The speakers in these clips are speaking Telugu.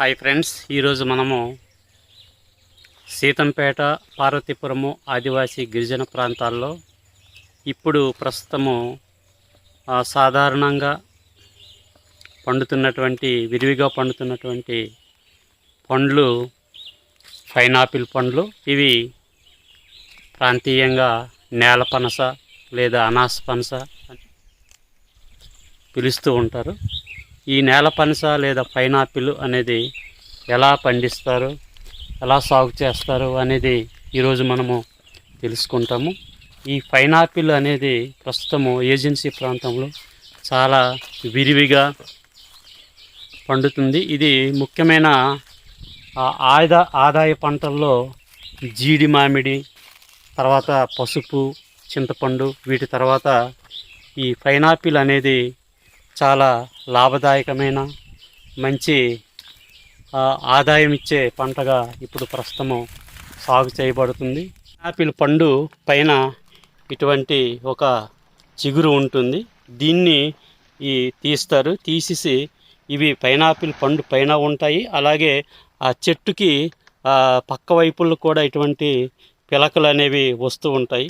హాయ్ ఫ్రెండ్స్ ఈరోజు మనము సీతంపేట పార్వతీపురము ఆదివాసీ గిరిజన ప్రాంతాల్లో ఇప్పుడు ప్రస్తుతము సాధారణంగా పండుతున్నటువంటి విరివిగా పండుతున్నటువంటి పండ్లు పైనాపిల్ పండ్లు. ఇవి ప్రాంతీయంగా నేల పనస లేదా అనాస పనస పిలుస్తూ ఉంటారు. ఈ నేల పనస లేదా పైనాపిల్ అనేది ఎలా పండిస్తారు ఎలా సాగు చేస్తారు అనేది ఈరోజు మనము తెలుసుకుంటాము. ఈ పైనాపిల్ అనేది ప్రస్తుతము ఏజెన్సీ ప్రాంతంలో చాలా విరివిగా పండుతుంది. ఇది ముఖ్యమైన ఆ, ఆదా ఆదాయ పంటల్లో జీడి మామిడి తర్వాత పసుపు చింతపండు వీటి తర్వాత ఈ పైనాపిల్ అనేది చాలా లాభదాయకమైన మంచి ఆదాయం ఇచ్చే పంటగా ఇప్పుడు ప్రస్తుతము సాగు చేయబడుతుంది. ఆపిల్ పండు పైన ఇటువంటి ఒక చిగురు ఉంటుంది. దీన్ని ఈ తీస్తారు. తీసేసి ఇవి పైనాపిల్ పండు పైన ఉంటాయి. అలాగే ఆ చెట్టుకి పక్క వైపుల్లో కూడా ఇటువంటి పిలకలు అనేవి వస్తూ ఉంటాయి.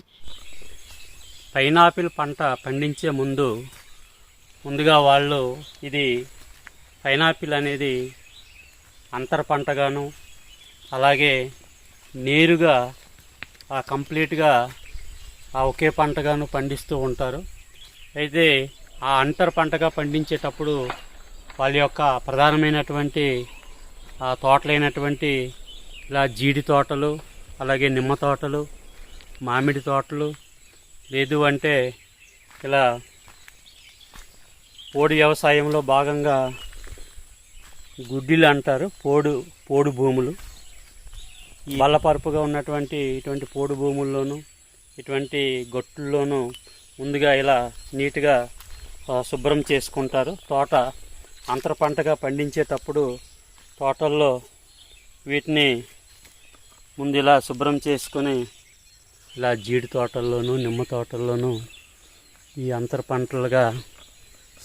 పైనాపిల్ పంట పండించే ముందు ముందుగా వాళ్ళు ఇది పైనాపిల్ అనేది అంతర పంటగాను అలాగే నేరుగా ఆ కంప్లీట్గా ఆ ఒకే పంటగాను పండిస్తూ ఉంటారు. అయితే ఆ అంతర పంటగా పండించేటప్పుడు వాళ్ళ యొక్క ప్రధానమైనటువంటి ఆ తోటలైనటువంటి ఇలా జీడి తోటలు అలాగే నిమ్మ తోటలు మామిడి తోటలు లేదు అంటే ఇలా పోడు వ్యవసాయంలో భాగంగా గుడ్డిలు అంటారు పోడు పోడు భూములు. ఈ బల్లపరుపుగా ఉన్నటువంటి ఇటువంటి పోడు భూముల్లోనూ ఇటువంటి గొట్టుల్లోనూ ముందుగా ఇలా నీట్గా శుభ్రం చేసుకుంటారు. తోట అంతర పంటగా పండించేటప్పుడు తోటల్లో వీటిని ముందు ఇలా శుభ్రం చేసుకొని ఇలా జీడి తోటల్లోనూ నిమ్మ తోటల్లోనూ ఈ అంతర పంటలుగా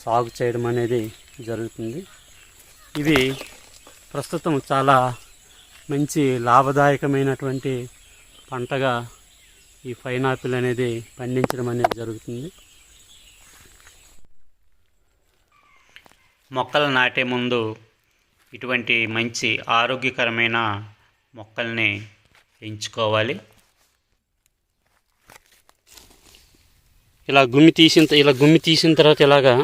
సాగు చేయడం అనేది జరుగుతుంది. ఇవి ప్రస్తుతం చాలా మంచి లాభదాయకమైనటువంటి పంటగా ఈ పైనాపిల్ అనేది పండించడం అనేది జరుగుతుంది. మొక్కలు నాటే ముందు ఇటువంటి మంచి ఆరోగ్యకరమైన మొక్కల్ని ఎంచుకోవాలి. ఇలా గుమ్మి తీసిన ఇలా గుమ్మి తీసిన తర్వాత ఇలాగా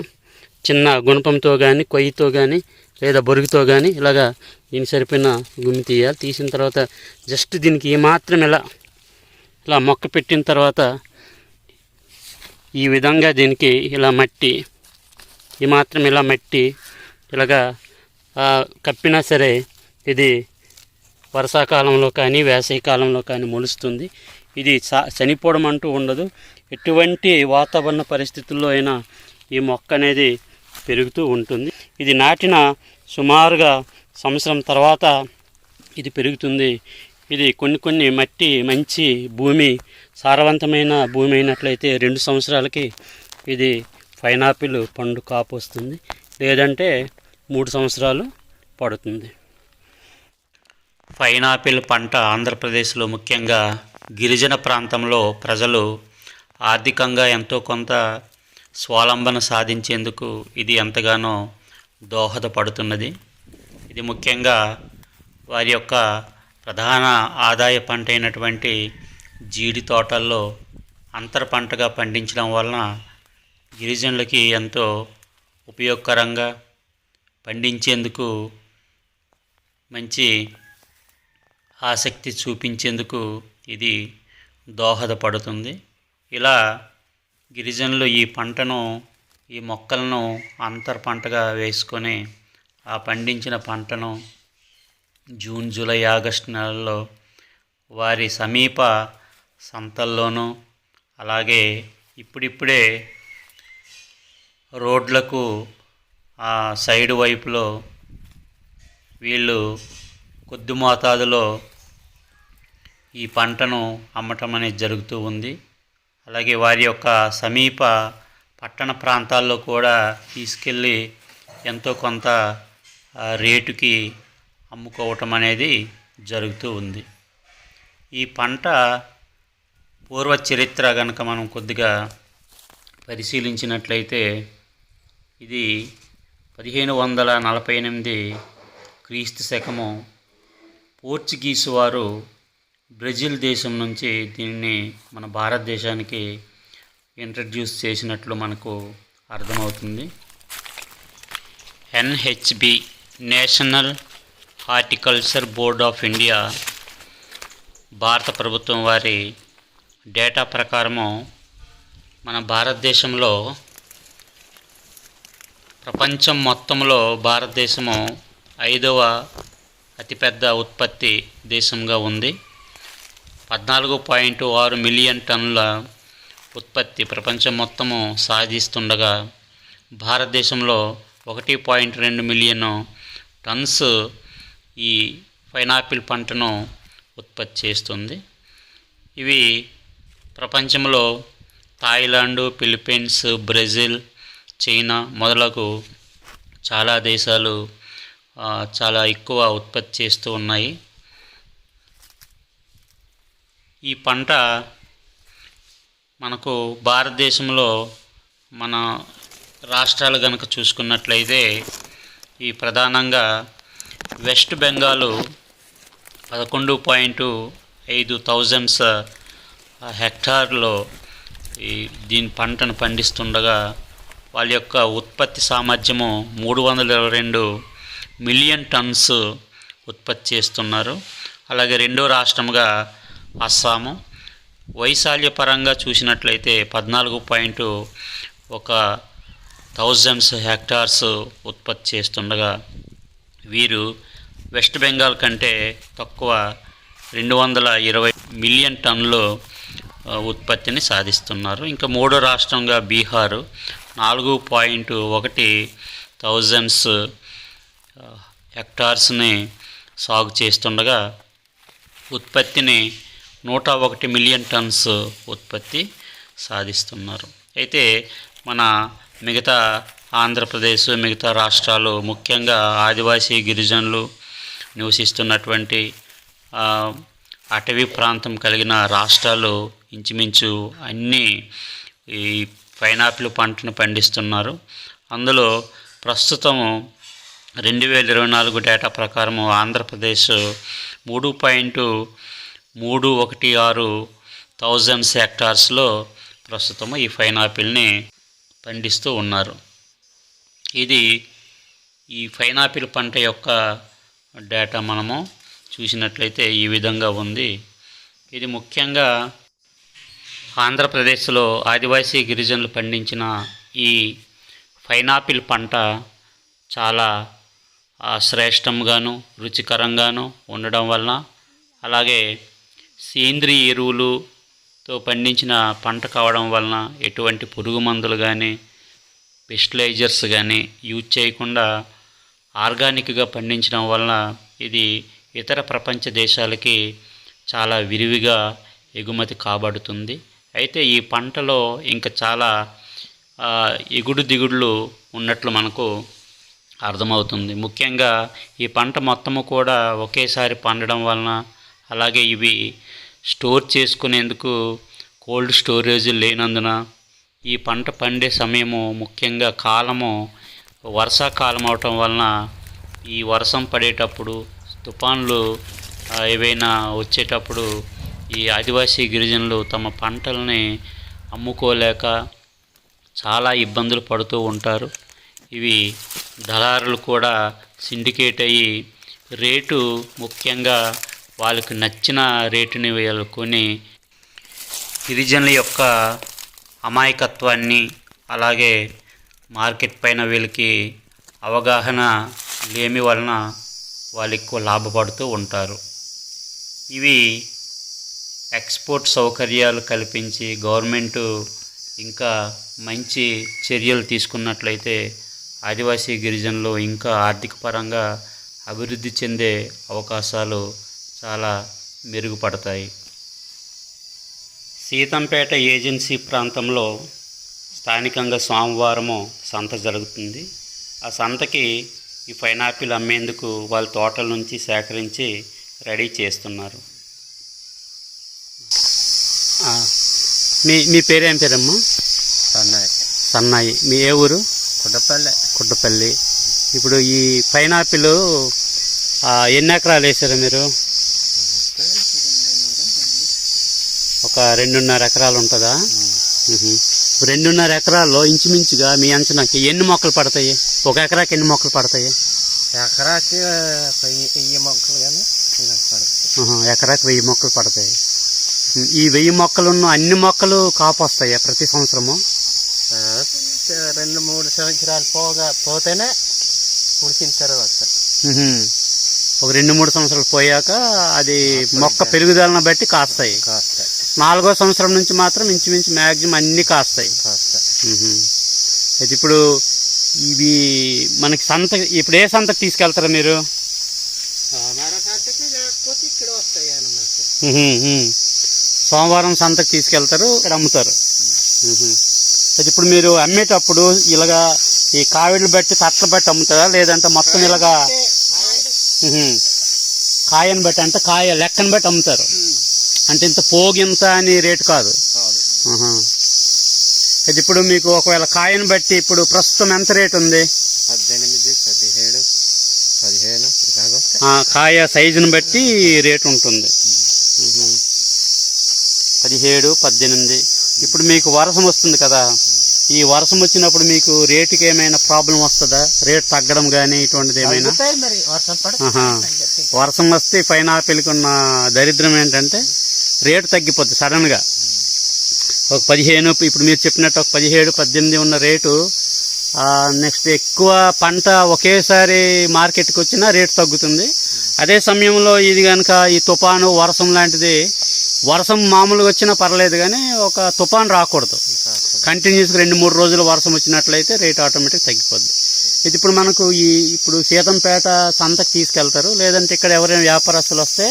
చిన్న గుణపంతో కానీ కొయ్యితో కానీ లేదా బొరుగుతో కానీ ఇలాగా దీనికి సరిపోయిన గుమ్మి తీయాలి. తీసిన తర్వాత జస్ట్ దీనికి ఏమాత్రం ఇలా ఇలా మొక్క పెట్టిన తర్వాత ఈ విధంగా దీనికి ఇలా మట్టి ఈ మాత్రం ఇలా మట్టి ఇలాగా కప్పినా సరే ఇది వర్షాకాలంలో కానీ వేసవి కాలంలో కానీ మొలుస్తుంది. ఇది చ- చనిపోవడం అంటూ ఉండదు. ఎటువంటి వాతావరణ పరిస్థితుల్లో అయినా ఈ మొక్క అనేది పెరుగుతూ ఉంటుంది. ఇది నాటిన సుమారుగా సంవత్సరం తర్వాత ఇది పెరుగుతుంది. ఇది కొన్ని కొన్ని మట్టి మంచి భూమి సారవంతమైన భూమి అయినట్లయితే రెండు సంవత్సరాలకి ఇది పైనాపిల్ పండు కాపు వస్తుంది. లేదంటే మూడు సంవత్సరాలు పడుతుంది. పైనాపిల్ పంట ఆంధ్రప్రదేశ్లో ముఖ్యంగా గిరిజన ప్రాంతంలో ప్రజలు ఆర్థికంగా ఎంతో కొంత స్వావలంబన సాధించేందుకు ఇది ఎంతగానో దోహదపడుతున్నది. ఇది ముఖ్యంగా వారి యొక్క ప్రధాన ఆదాయ పంట అయినటువంటి జీడి తోటల్లో అంతర పంటగా పండించడం వలన గిరిజనులకి ఎంతో ఉపయోగకరంగా పండించేందుకు మంచి ఆసక్తి చూపించేందుకు ఇది దోహదపడుతుంది. ఇలా గిరిజనులు ఈ పంటను ఈ మొక్కలను అంతర్ పంటగా వేసుకొని ఆ పండించిన పంటను జూన్ జూలై ఆగస్టు నెలల్లో వారి సమీప సంతల్లోనూ అలాగే ఇప్పుడిప్పుడే రోడ్లకు ఆ సైడ్ వైపులో వీళ్ళు కొద్ది మోతాదులో ఈ పంటను అమ్మటం అనేది జరుగుతూ ఉంది. అలాగే వారి యొక్క సమీప పట్టణ ప్రాంతాల్లో కూడా తీసుకెళ్ళి ఎంతో కొంత రేటుకి అమ్ముకోవటం అనేది జరుగుతూ ఉంది. ఈ పంట పూర్వ చరిత్ర కనుక మనం కొద్దిగా పరిశీలించినట్లయితే ఇది పదిహేను వందల నలభై ఎనిమిది క్రీస్తు శకము పోర్చుగీసు వారు బ్రెజిల్ దేశం నుంచి దీన్ని మన భారతదేశానికి ఇంట్రడ్యూస్ చేసినట్లు మనకు అర్థమవుతుంది. NHB national horticulture board of India భారత ప్రభుత్వం వారి డేటా ప్రకారము మన భారతదేశంలో ప్రపంచం మొత్తంలో భారతదేశము ఐదవ అతిపెద్ద ఉత్పత్తి దేశంగా ఉంది. పద్నాలుగు పాయింట్ ఆరు మిలియన్ టన్నుల ఉత్పత్తి ప్రపంచం మొత్తము సాధిస్తుండగా భారతదేశంలో ఒకటి పాయింట్ రెండు మిలియన్ టన్స్ ఈ పైనాపిల్ పంటను ఉత్పత్తి చేస్తుంది. ఇవి ప్రపంచంలో థాయిలాండ్ ఫిలిప్పీన్స్ బ్రెజిల్ చైనా మొదలగు చాలా దేశాలు చాలా ఎక్కువ ఉత్పత్తి చేస్తూ ఉన్నాయి. ఈ పంట మనకు భారతదేశంలో మన రాష్ట్రాలు కనుక చూసుకున్నట్లయితే ఈ ప్రధానంగా వెస్ట్ బెంగాల్ పదకొండు పాయింట్ ఐదు థౌజండ్స్ హెక్టార్లో ఈ దీని పంటను పండిస్తుండగా వాళ్ళ యొక్క ఉత్పత్తి సామర్థ్యము మూడు వందల ఇరవై రెండు మిలియన్ టన్స్ ఉత్పత్తి చేస్తున్నారు. అలాగే రెండో రాష్ట్రంగా అస్సాము. వైశాల్య పరంగా చూసినట్లయితే పద్నాలుగు పాయింట్ ఒక థౌజండ్స్ హెక్టార్స్ ఉత్పత్తి చేస్తుండగా వీరు వెస్ట్ బెంగాల్ కంటే తక్కువ రెండు వందల ఇరవై మిలియన్ టన్నులు ఉత్పత్తిని సాధిస్తున్నారు. ఇంకా మూడో రాష్ట్రంగా బీహారు నాలుగు పాయింట్ ఒకటి థౌజండ్స్ హెక్టార్స్ని సాగు చేస్తుండగా ఉత్పత్తిని నూట ఒకటి మిలియన్ టన్స్ ఉత్పత్తి సాధిస్తున్నారు. అయితే మన మిగతా ఆంధ్రప్రదేశ్ మిగతా రాష్ట్రాలు ముఖ్యంగా ఆదివాసీ గిరిజనులు నివసిస్తున్నటువంటి అటవీ ప్రాంతం కలిగిన రాష్ట్రాలు ఇంచుమించు అన్నీ ఈ పైనాపిల్ పంటను పండిస్తున్నారు. అందులో ప్రస్తుతం రెండు వేల ఇరవై నాలుగు డేటా ప్రకారము ఆంధ్రప్రదేశ్ మూడు పాయింట్ మూడు ఒకటి ఆరు థౌజండ్స్ హెక్టార్స్లో ప్రస్తుతం ఈ పైనాపిల్ని పండిస్తూ ఉన్నారు. ఇది ఈ పైనాపిల్ పంట యొక్క డేటా మనము చూసినట్లయితే ఈ విధంగా ఉంది. ఇది ముఖ్యంగా ఆంధ్రప్రదేశ్లో ఆదివాసీ గిరిజనులు పండించిన ఈ పైనాపిల్ పంట చాలా శ్రేష్టంగాను రుచికరంగాను ఉండడం వలన అలాగే సేంద్రియ ఎరువులుతో పండించిన పంట కావడం వలన ఎటువంటి పురుగు మందులు కానీ పెస్టిలైజర్స్ కానీ యూజ్ చేయకుండా ఆర్గానిక్గా పండించడం వలన ఇది ఇతర ప్రపంచ దేశాలకి చాలా విరివిగా ఎగుమతి కాబడుతుంది. అయితే ఈ పంటలో ఇంకా చాలా ఎగుడు దిగుడులు ఉన్నట్లు మనకు అర్థమవుతుంది. ముఖ్యంగా ఈ పంట మొత్తము కూడా ఒకేసారి పండడం వలన అలాగే ఇవి స్టోర్ చేసుకునేందుకు కోల్డ్ స్టోరేజ్ లేనందున ఈ పంట పండే సమయము ముఖ్యంగా కాలము వర్షాకాలం అవటం వలన ఈ వర్షం పడేటప్పుడు తుఫాన్లు ఏవైనా వచ్చేటప్పుడు ఈ ఆదివాసీ గిరిజనులు తమ పంటల్ని అమ్ముకోలేక చాలా ఇబ్బందులు పడుతూ ఉంటారు. ఇవి దళారులు కూడా సిండికేట్ అయ్యి రేటు ముఖ్యంగా వాళ్ళకి నచ్చిన రేటుని వీళ్ళు కొని గిరిజనుల యొక్క అమాయకత్వాన్ని అలాగే మార్కెట్ పైన వీళ్ళకి అవగాహన లేమి వలన వాళ్ళు ఎక్కువ లాభపడుతూ ఉంటారు. ఇవి ఎక్స్పోర్ట్ సౌకర్యాలు కల్పించి గవర్నమెంటు ఇంకా మంచి చర్యలు తీసుకున్నట్లయితే ఆదివాసీ గిరిజనులు ఇంకా ఆర్థిక పరంగా అభివృద్ధి చెందే అవకాశాలు చాలా మెరుగుపడతాయి. సీతంపేట ఏజెన్సీ ప్రాంతంలో స్థానికంగా సోమవారము సంత జరుగుతుంది. ఆ సంతకి ఈ పైనాపిల్ అమ్మేందుకు వాళ్ళ తోటల నుంచి సేకరించి రెడీ చేస్తున్నారు. ఆ, మీ మీ పేరేం పేరమ్మా? సన్నాయి. సన్నాయి. మీ ఏ ఊరు? కుడపల్లె కుట్టపల్లి ఇప్పుడు ఈ పైనాపిల్ ఆ, ఎన్ని ఎకరాలు వేసారు మీరు? ఒక రెండున్నర ఎకరాలు ఉంటుందా? రెండున్నర ఎకరాల్లో ఇంచుమించుగా మీ అంచనాకి ఎన్ని మొక్కలు పడతాయి? ఒక ఎకరాకి ఎన్ని మొక్కలు పడతాయి? ఎకరాకి వెయ్యి మొక్కలు కానీ ఎకరాకి వెయ్యి మొక్కలు పడతాయి. ఈ వెయ్యి మొక్కలున్న అన్ని మొక్కలు కాపు వస్తాయా ప్రతి సంవత్సరము? రెండు మూడు సంవత్సరాలు పోగా పోతేనే పుడిచిన తర్వాత. ఒక రెండు మూడు సంవత్సరాలు పోయాక అది మొక్క పెరుగుదలను బట్టి కాస్తాయి. కాస్తాయి. నాలుగో సంవత్సరం నుంచి మాత్రం ఇంచుమించు మ్యాక్సిమం అన్ని కాస్తాయి. అయితే ఇప్పుడు ఇవి మనకి సంత ఇప్పుడు ఏ సంతకు తీసుకెళ్తారా మీరు. సోమవారం సంతకు తీసుకెళ్తారు ఇక్కడ అమ్ముతారు. మ్మ్. అయితే ఇప్పుడు మీరు అమ్మేటప్పుడు ఇలాగా ఈ కావిళ్ళు బట్టి తట్టలు బట్టి అమ్ముతారా? లేదంటే మొత్తం ఇలాగా. కాయను బట్టి అంటే కాయ లెక్కను బట్టి అమ్ముతారు. అంటే ఇంత పోగింత అని రేటు కాదు. అయితే ఇప్పుడు మీకు ఒకవేళ కాయను బట్టి ఇప్పుడు ప్రస్తుతం ఎంత రేటు ఉంది? పద్దెనిమిది పదిహేడు పదిహేను కాయ సైజుని బట్టి రేటు ఉంటుంది. పదిహేడు పద్దెనిమిది. ఇప్పుడు మీకు వర్షం వస్తుంది కదా. ఈ వర్షం వచ్చినప్పుడు మీకు రేటుకి ఏమైనా ప్రాబ్లం వస్తుందా? రేట్ తగ్గడం కానీ ఇటువంటిది ఏమైనా? వర్షం వస్తే పైనాపిల్కి ఉన్న దరిద్రం ఏంటంటే రేటు తగ్గిపోద్ది సడన్గా. ఒక పదిహేను ఇప్పుడు మీరు చెప్పినట్టు ఒక పదిహేడు పద్దెనిమిది ఉన్న రేటు నెక్స్ట్ ఎక్కువ పంట ఒకేసారి మార్కెట్కి వచ్చినా రేటు తగ్గుతుంది. అదే సమయంలో ఇది కనుక ఈ తుఫాను వర్షం లాంటిది వర్షం మామూలుగా వచ్చినా పర్లేదు కానీ ఒక తుఫాన్ రాకూడదు. కంటిన్యూస్గా రెండు మూడు రోజులు వర్షం వచ్చినట్లయితే రేట్ ఆటోమేటిక్ తగ్గిపోద్ది. ఇది ఇప్పుడు మనకు ఈ ఇప్పుడు సీతంపేట సంతకు తీసుకెళ్తారు. లేదంటే ఇక్కడ ఎవరైనా వ్యాపారస్తులు వస్తే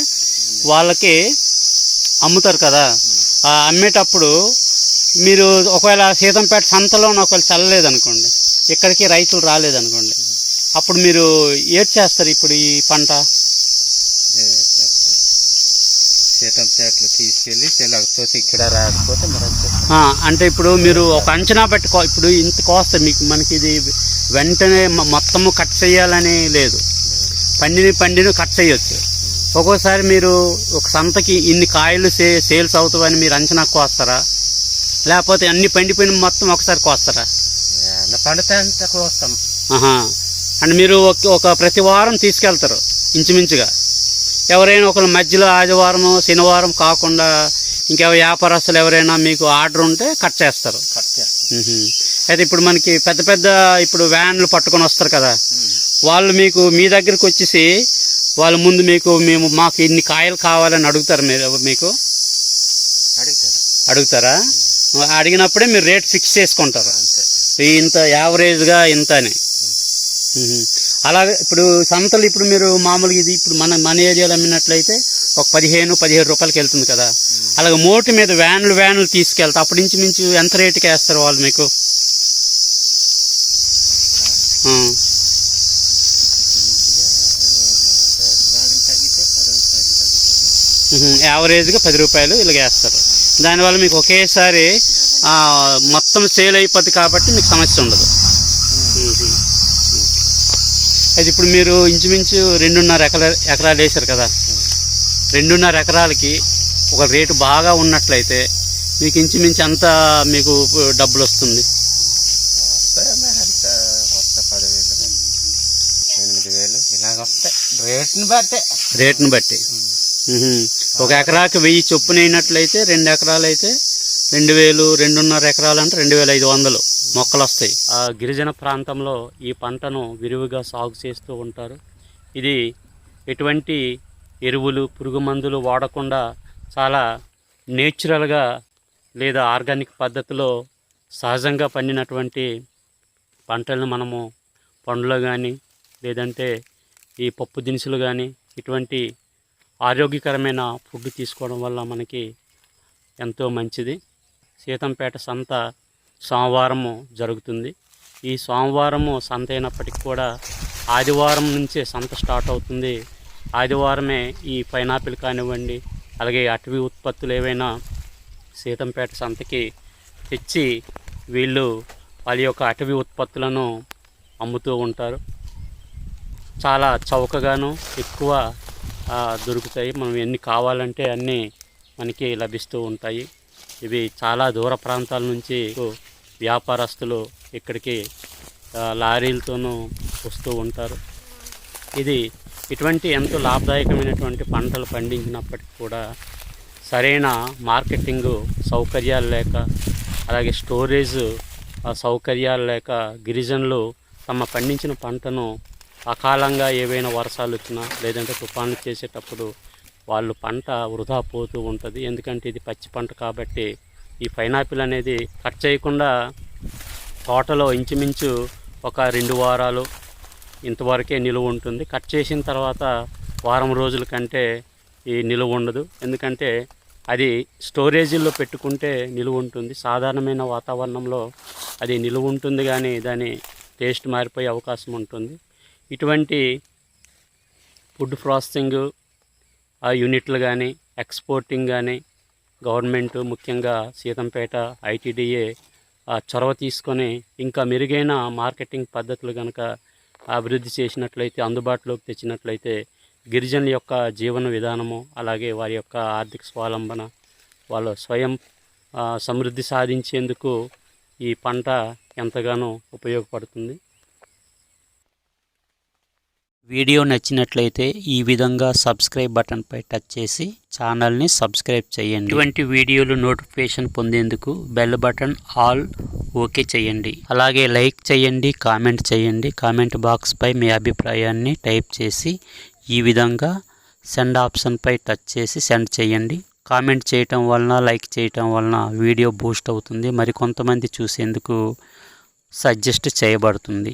వాళ్ళకి అమ్ముతారు కదా. ఆ అమ్మేటప్పుడు మీరు ఒకవేళ సీతంపేట సంతలో ఒకవేళ చల్లలేదనుకోండి ఇక్కడికి రైతులు రాలేదనుకోండి అప్పుడు మీరు ఏడ్ చేస్తారు ఇప్పుడు ఈ పంట? సీతం చెట్లు తీసుకెళ్ళి చెల్లకపోతే ఇక్కడ రాకపోతే అంటే ఇప్పుడు మీరు ఒక అంచనా పెట్టి కో- ఇప్పుడు ఇంత కోస్తే మీకు మనకి ఇది వెంటనే మొత్తము కట్ చేయాలని లేదు. పండిని పండిని కట్ చేయొచ్చు. ఒక్కోసారి మీరు ఒక సంతకి ఇన్ని కాయలు సే సేల్స్ అవుతావని మీరు అంచనా కోస్తారా? లేకపోతే అన్ని పండిపోయిన మొత్తం ఒకసారి కోస్తారా? పండితే కోస్తాం. అంటే మీరు ఒక ఒక ప్రతి వారం తీసుకెళ్తారు ఇంచుమించుగా. ఎవరైనా ఒకళ్ళ మధ్యలో ఆదివారం శనివారం కాకుండా ఇంకా వ్యాపారస్తులు ఎవరైనా మీకు ఆర్డర్ ఉంటే కట్ చేస్తారు. అయితే ఇప్పుడు మనకి పెద్ద పెద్ద ఇప్పుడు వ్యాన్లు పట్టుకొని వస్తారు కదా. వాళ్ళు మీకు మీ దగ్గరికి వచ్చేసి వాళ్ళు ముందు మీకు మేము మాకు ఇన్ని కాయలు కావాలని అడుగుతారు మీరు మీకు? అడుగుతారు. అడిగినప్పుడే మీరు రేట్ ఫిక్స్ చేసుకుంటారు. ఇంత యావరేజ్గా ఇంత అని. అలాగే ఇప్పుడు సంతలు ఇప్పుడు మీరు మామూలుగా ఇది ఇప్పుడు మన మన ఏరియాలో అమ్మినట్లయితే ఒక పదిహేను పదిహేడు రూపాయలకి వెళ్తుంది కదా. అలాగే మోటు మీద వ్యాన్లు వ్యాన్లు తీసుకెళ్తే. అప్పటి నుంచి మించి ఎంత రేటుకి వేస్తారు వాళ్ళు మీకు ఆ. బాగా తగ్గితే పది రూపాయలు తగ్గుతుంది మ్మ్. యావరేజ్గా పది రూపాయలు ఇలాగ వేస్తారు. దానివల్ల మీకు ఒకేసారి మొత్తం సేల్ అయిపోద్ది కాబట్టి మీకు సమస్య ఉండదు. అయితే ఇప్పుడు మీరు ఇంచుమించు రెండున్నర ఎకరా ఎకరాలు వేశారు కదా. రెండున్నర ఎకరాలకి ఒక రేటు బాగా ఉన్నట్లయితే మీకు ఇంచుమించు అంత మీకు డబ్బులు వస్తుంది? ఎనిమిది వేలు ఇలాగ వస్తాయి. రేట్ని బట్టే. రేటుని బట్టి. ఒక ఎకరాకి వెయ్యి చొప్పున అయినట్లయితే రెండు ఎకరాలు అయితే రెండు వేలు రెండున్నర ఎకరాలు అంటే రెండు వేల ఐదు వందలు మొక్కలు వస్తాయి ఆ గిరిజన ప్రాంతంలో ఈ పంటను విరివిగా సాగు చేస్తూ ఉంటారు. ఇది ఎటువంటి ఎరువులు పురుగు మందులు వాడకుండా చాలా నేచురల్గా లేదా ఆర్గానిక్ పద్ధతిలో సహజంగా పండినటువంటి పంటలను మనము పండ్లు కానీ లేదంటే ఈ పప్పు దినుసులు కానీ ఇటువంటి ఆరోగ్యకరమైన ఫుడ్ తీసుకోవడం వల్ల మనకి ఎంతో మంచిది. సీతంపేట సంత సోమవారము జరుగుతుంది. ఈ సోమవారము సంత అయినప్పటికీ కూడా ఆదివారం నుంచే సంత స్టార్ట్ అవుతుంది. ఆదివారమే ఈ పైనాపిల్ కానివ్వండి అలాగే అటవీ ఉత్పత్తులు ఏవైనా సీతంపేట సంతకి తెచ్చి వీళ్ళు వాళ్ళ యొక్క అటవీ ఉత్పత్తులను అమ్ముతూ ఉంటారు. చాలా చౌకగాను ఎక్కువ దొరుకుతాయి. మనం ఎన్ని కావాలంటే అన్నీ మనకి లభిస్తూ ఉంటాయి. ఇవి చాలా దూర ప్రాంతాల నుంచి వ్యాపారస్తులు ఇక్కడికి లారీలతోనూ వస్తూ ఉంటారు. ఇది ఇటువంటి ఎంతో లాభదాయకమైనటువంటి పంటలు పండించినప్పటికీ కూడా సరైన మార్కెటింగ్ సౌకర్యాలు లేక అలాగే స్టోరేజ్ సౌకర్యాలు లేక గిరిజనులు తమ పండించిన పంటను అకాలంగా ఏవైనా వర్షాలు వచ్చినా లేదంటే తుఫాన్లు చేసేటప్పుడు వాళ్ళు పంట వృధా పోతూ ఉంటుంది. ఎందుకంటే ఇది పచ్చి పంట కాబట్టి ఈ పైనాపిల్ అనేది కట్ చేయకుండా తోటలో ఇంచుమించు ఒక రెండు వారాలు ఇంతవరకే నిలువ ఉంటుంది. కట్ చేసిన తర్వాత వారం రోజుల కంటే ఈ నిలువ ఉండదు. ఎందుకంటే అది స్టోరేజీల్లో పెట్టుకుంటే నిలువ ఉంటుంది. సాధారణమైన వాతావరణంలో అది నిలువ ఉంటుంది కానీ దాని టేస్ట్ మారిపోయే అవకాశం ఉంటుంది. ఇటువంటి ఫుడ్ ప్రాసెసింగ్ ఆ యూనిట్లు కానీ ఎక్స్పోర్టింగ్ కానీ గవర్నమెంట్ ముఖ్యంగా సీతంపేట ఐటీడీఏ ఆ చొరవ తీసుకొని ఇంకా మెరుగైన మార్కెటింగ్ పద్ధతులు కనుక అభివృద్ధి చేసినట్లయితే అందుబాటులోకి తెచ్చినట్లయితే గిరిజనుల యొక్క జీవన విధానము అలాగే వారి యొక్క ఆర్థిక స్వావలంబన వాళ్ళు స్వయం సమృద్ధి సాధించేందుకు ఈ పంట ఎంతగానో ఉపయోగపడుతుంది. వీడియో నచ్చినట్లయితే ఈ విధంగా సబ్స్క్రైబ్ బటన్పై టచ్ చేసి ఛానల్ని సబ్స్క్రైబ్ చేయండి. ఇటువంటి వీడియోలు నోటిఫికేషన్ పొందేందుకు బెల్ బటన్ ఆల్ ఓకే చేయండి. అలాగే లైక్ చేయండి కామెంట్ చేయండి. కామెంట్ బాక్స్పై మీ అభిప్రాయాన్ని టైప్ చేసి ఈ విధంగా సెండ్ ఆప్షన్పై టచ్ చేసి సెండ్ చేయండి. కామెంట్ చేయటం వలన లైక్ చేయటం వలన వీడియో బూస్ట్ అవుతుంది. మరికొంతమంది చూసేందుకు సజెస్ట్ చేయబడుతుంది.